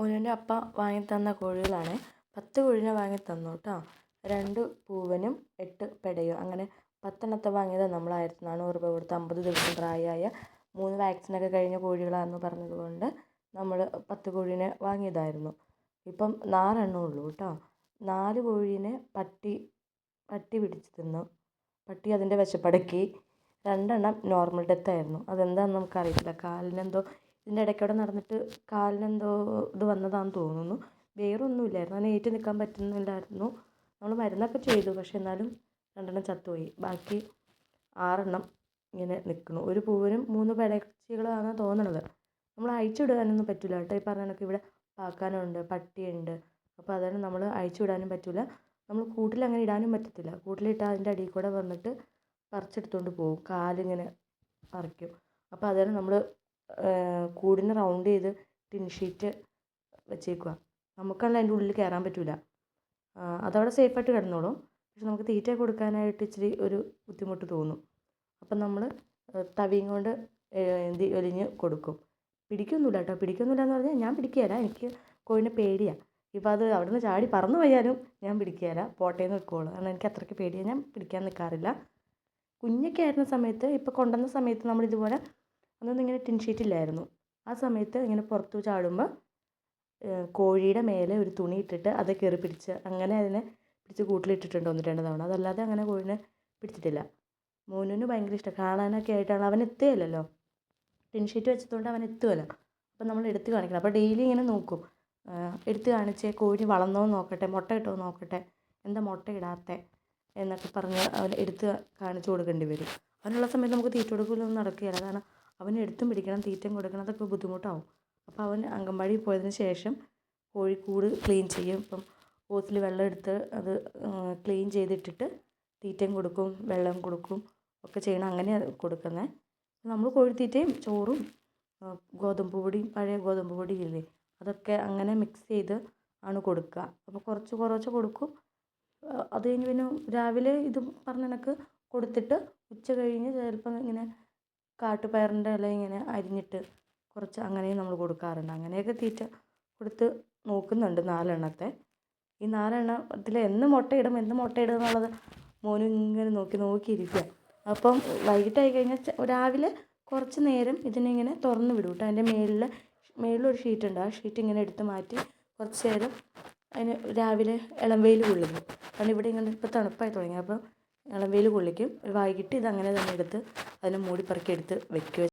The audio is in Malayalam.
മോനുവിന്റെ അപ്പ വാങ്ങി തന്ന കോഴികളാണ്. പത്ത് കോഴീനെ വാങ്ങി തന്നു കേട്ടോ രണ്ട് പൂവനും എട്ട് പെടയും. അങ്ങനെ പത്തെണ്ണത്തെ വാങ്ങിയത് നമ്മൾ ആയിരത്തി നാനൂറ് രൂപ കൊടുത്ത് അമ്പത് ദിവസം പ്രായമായ മൂന്ന് വാക്സിനൊക്കെ കഴിഞ്ഞ കോഴികളാണെന്ന് പറഞ്ഞത് കൊണ്ട് നമ്മൾ പത്ത് കോഴീനെ വാങ്ങിയതായിരുന്നു. ഇപ്പം നാലെണ്ണമേ ഉള്ളൂ കേട്ടോ നാല് കോഴീനെ പട്ടി പട്ടി പിടിച്ച് തിന്നു. പട്ടി അതിന്റെ വിശപ്പടക്കി. രണ്ടെണ്ണം നോർമൽ ഡെത്ത് ആയിരുന്നു. അതെന്താണെന്ന് നമുക്കറിയത്തില്ല. കാലിനെന്തോ ഇതിന്റെ ഇടയ്ക്കൂടെ നടന്നിട്ട് കാലിനെന്തോ ഇത് വന്നതാണെന്ന് തോന്നുന്നു. വേറെ ഒന്നുമില്ലായിരുന്നു അതിന് ഏറ്റു നിൽക്കാൻ പറ്റുന്നില്ലായിരുന്നു. നമ്മൾ മരുന്നൊക്കെ ചെയ്തു. പക്ഷെ എന്നാലും രണ്ടെണ്ണം ചത്തുപോയി. ബാക്കി ആറെണ്ണം ഇങ്ങനെ നിൽക്കുന്നു. ഒരു പൂവിനും മൂന്ന് പടച്ചികളാണ് തോന്നണത്. നമ്മൾ അഴിച്ചു വിടാനൊന്നും പറ്റില്ല കേട്ടോ. ഈ പറഞ്ഞ കണക്ക് ഇവിടെ പാക്കാനുണ്ട് പട്ടിയുണ്ട്. അപ്പോൾ അതാണ് നമ്മൾ അഴിച്ചു വിടാനും പറ്റില്ല നമ്മൾ കൂട്ടിൽ അങ്ങനെ ഇടാനും പറ്റത്തില്ല. കൂട്ടിലിട്ടാൽ അതിന്റെ അടിയിൽ കൂടെ വന്നിട്ട് പറിച്ചെടുത്തുകൊണ്ട് പോകും. കാലിങ്ങനെ പറിക്കും. അപ്പോൾ അതാണ് നമ്മൾ കൂടിന് റൗണ്ട് ചെയ്ത് ടിൻ ഷീറ്റ് വെച്ചേക്കുക നമുക്കാണെങ്കിൽ അതിന്റെ ഉള്ളിൽ കയറാൻ പറ്റില്ല അതവിടെ സേഫായിട്ട് കിടന്നോളും. പക്ഷെ നമുക്ക് തീറ്റ കൊടുക്കാനായിട്ട് ഇച്ചിരി ഒരു ബുദ്ധിമുട്ട് തോന്നും. അപ്പം നമ്മൾ തവിയും കൊണ്ട് എന്തി എലിഞ്ഞ് കൊടുക്കും. പിടിക്കൊന്നുമില്ല കേട്ടോ പിടിക്കൊന്നുമില്ല എന്ന് പറഞ്ഞാൽ ഞാൻ പിടിക്കുകയില്ല എനിക്ക് കോഴിനെ പേടിയാണ് ഇപ്പോൾ അത് അവിടെ നിന്ന് ചാടി പറന്ന് പോയാലും ഞാൻ പിടിക്കുകയില്ല പോട്ടേന്ന് വെക്കുകയുള്ളൂ കാരണം എനിക്ക് അത്രയ്ക്ക് പേടിയാണ് ഞാൻ പിടിക്കാൻ നിൽക്കാറില്ല കുഞ്ഞൊക്കെ ആയിരുന്ന സമയത്ത് ഇപ്പോൾ കൊണ്ടുവന്ന സമയത്ത് നമ്മൾ ഇതുപോലെ അന്നൊന്നും ഇങ്ങനെ ടിൻ ഷീറ്റ് ഇല്ലായിരുന്നു. ആ സമയത്ത് ഇങ്ങനെ പുറത്തു ചാടുമ്പോൾ കോഴിയുടെ മേലെ ഒരു തുണി ഇട്ടിട്ട് അത് കയറി പിടിച്ച് അങ്ങനെ അതിനെ പിടിച്ച് കൂട്ടിലിട്ടിട്ടുണ്ട് ഒന്ന് രണ്ട് തവണ. അതല്ലാതെ അങ്ങനെ കോഴിനെ പിടിച്ചിട്ടില്ല. മോനുവിന് ഭയങ്കര ഇഷ്ടം. കാണാനൊക്കെ ആയിട്ടാണ്. അവൻ എത്തുകയില്ലല്ലോ. ടിൻ ഷീറ്റ് വെച്ചതുകൊണ്ട് അവൻ എത്തുമല്ലോ അപ്പം നമ്മൾ എടുത്ത് കാണിക്കണം. അപ്പോൾ ഡെയിലി ഇങ്ങനെ നോക്കും. എടുത്ത് കാണിച്ച് കോഴി വളർന്നോ നോക്കട്ടെ മുട്ട ഇട്ടോ നോക്കട്ടെ എന്താ മുട്ട ഇടാത്ത എന്നൊക്കെ പറഞ്ഞ് അവൻ എടുത്ത് കാണിച്ചു കൊടുക്കേണ്ടി വരും. അവനുള്ള സമയത്ത് നമുക്ക് തീറ്റ കൊടുക്കലൊന്നും നടക്കുകയില്ല. കാരണം അവന് എടുത്തും പിടിക്കണം തീറ്റയും കൊടുക്കണം അതൊക്കെ ബുദ്ധിമുട്ടാവും. അപ്പോൾ അവൻ അംഗൻവാടി പോയതിന് ശേഷം കോഴിക്കൂട് ക്ലീൻ ചെയ്യും. ഇപ്പം ഓസിൽ വെള്ളം എടുത്ത് അത് ക്ലീൻ ചെയ്തിട്ടിട്ട് തീറ്റയും കൊടുക്കും വെള്ളം കൊടുക്കും ഒക്കെ ചെയ്യണം. അങ്ങനെ കൊടുക്കുന്നത് നമ്മൾ കോഴിത്തീറ്റയും ചോറും ഗോതമ്പ് പൊടിയും പഴയ ഗോതമ്പ് പൊടിയില്ലേ അതൊക്കെ അങ്ങനെ മിക്സ് ചെയ്ത് ആണ് കൊടുക്കുക. അപ്പോൾ കുറച്ച് കുറച്ച് കൊടുക്കും. അത് കഴിഞ്ഞ് പിന്നെ രാവിലെ ഇത് പറഞ്ഞ കണക്ക് കൊടുത്തിട്ട് ഉച്ച കഴിഞ്ഞ് ചിലപ്പം ഇങ്ങനെ കാട്ടുപയറിന്റെ ഇല ഇങ്ങനെ അരിഞ്ഞിട്ട് കുറച്ച് അങ്ങനെയും നമ്മൾ കൊടുക്കാറുണ്ട്. അങ്ങനെയൊക്കെ തീറ്റ കൊടുത്ത് നോക്കുന്നുണ്ട് നാലെണ്ണത്തെ. ഈ നാലെണ്ണത്തിൽ എന്ന് മുട്ടയിടും എന്ന് മുട്ടയിടും എന്നുള്ളത് മോനും ഇങ്ങനെ നോക്കി നോക്കിയിരിക്കുക അപ്പം വൈകിട്ടായി കഴിഞ്ഞാൽ രാവിലെ കുറച്ച് നേരം ഇതിനിങ്ങനെ തുറന്ന് വിടും കേട്ടോ. അതിന്റെ മേലിൽ മേളിലൊരു ഷീറ്റ് ഉണ്ട്. ആ ഷീറ്റ് ഇങ്ങനെ എടുത്ത് മാറ്റി കുറച്ച് നേരം അതിന് രാവിലെ ഇളം വെയിൽ കൊള്ളുന്നു. കാരണം ഇവിടെ ഇങ്ങനെ ഇപ്പോൾ തണുപ്പായി തുടങ്ങി. അപ്പോൾ ഇളം വെയിൽ കൊള്ളിക്കും. വൈകിട്ട് ഇതങ്ങനെ തന്നെ എടുത്ത് അതിനെ മൂടി എടുത്ത് വെക്കുക